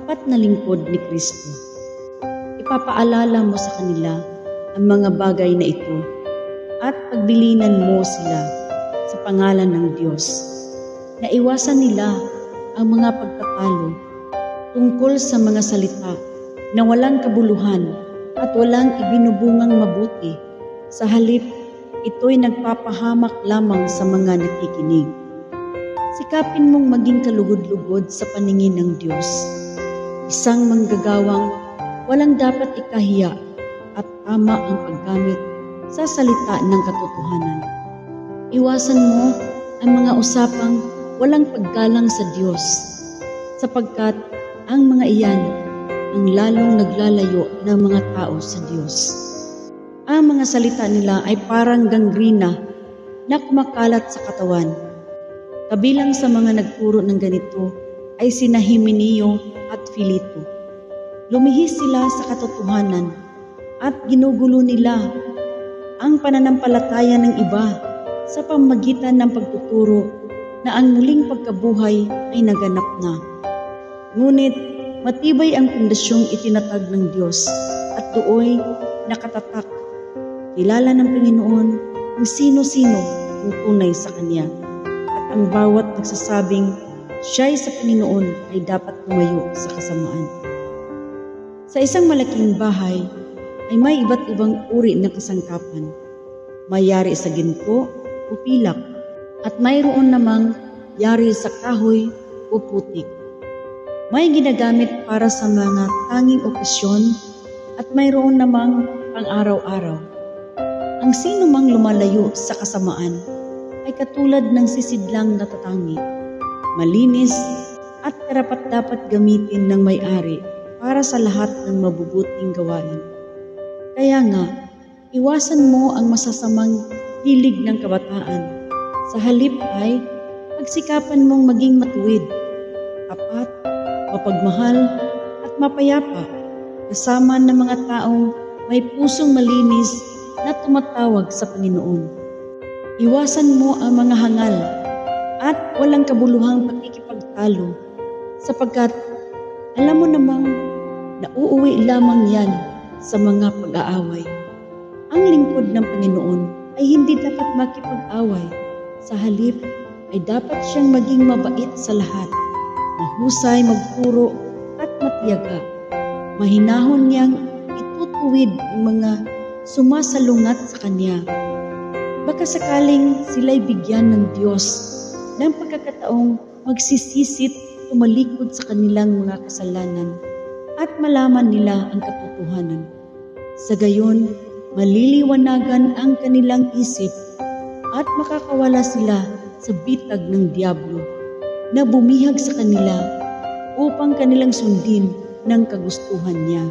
tapat na lingkod ni Kristo. Ipapaalala mo sa kanila ang mga bagay na ito at pagbilinan mo sila sa pangalan ng Diyos. Naiwasan nila ang mga pagtatalo tungkol sa mga salita na walang kabuluhan at walang ibinubungang mabuti. Sa halip, ito'y nagpapahamak lamang sa mga nakikinig. Sikapin mong maging kalugod-lugod sa paningin ng Diyos. Isang manggagawang walang dapat ikahiya at tama ang paggamit sa salita ng katotohanan. Iwasan mo ang mga usapang walang paggalang sa Diyos sapagkat ang mga iyan ang lalong naglalayo ng mga tao sa Diyos. Ang mga salita nila ay parang gangrena na kumakalat sa katawan. Kabilang sa mga nagturo ng ganito ay sina Himeneo at Filito. Lumihis sila sa katotohanan at ginugulo nila ang pananampalataya ng iba sa pamagitan ng pagtuturo na ang muling pagkabuhay ay naganap na. Ngunit matibay ang pundasyong itinatag ng Diyos at dooy nakatatak. Kilala ng Panginoon kung sino-sino ang tunay sa Kanya at ang bawat nagsasabing siya'y sa Panginoon ay dapat tumayo sa kasamaan. Sa isang malaking bahay ay may iba't ibang uri ng kasangkapan. Mayari sa ginto o pilak at mayroon namang yari sa kahoy o putik. May ginagamit para sa mga tanging okasyon at mayroon namang pang-araw-araw. Ang sino mang lumalayo sa kasamaan ay katulad ng sisidlang natatangi, malinis at karapat-dapat gamitin ng may-ari para sa lahat ng mabubuting gawain. Kaya nga, iwasan mo ang masasamang hilig ng kabataan. Sa halip ay pagsikapan mong maging matuwid, tapat, mapagmahal at mapayapa kasama ng mga taong may pusong malinis na tumatawag sa Panginoon. Iwasan mo ang mga hangal at walang kabuluhang pakikipagtalo sapagkat alam mo namang nauuwi lamang yan sa mga pag-aaway. Ang lingkod ng Panginoon ay hindi dapat makipag-away. Sa halip ay dapat siyang maging mabait sa lahat, mahusay magturo at matiyaga. Mahinahon niyang itutuwid ang mga sumasalungat sa Kanya. Baka sakaling sila'y bigyan ng Diyos ng pagkakataong magsisisit tumalikod sa kanilang mga kasalanan at malaman nila ang katotohanan. Sa gayon, maliliwanagan ang kanilang isip at makakawala sila sa bitag ng Diablo na bumihag sa kanila upang kanilang sundin ng kagustuhan niya.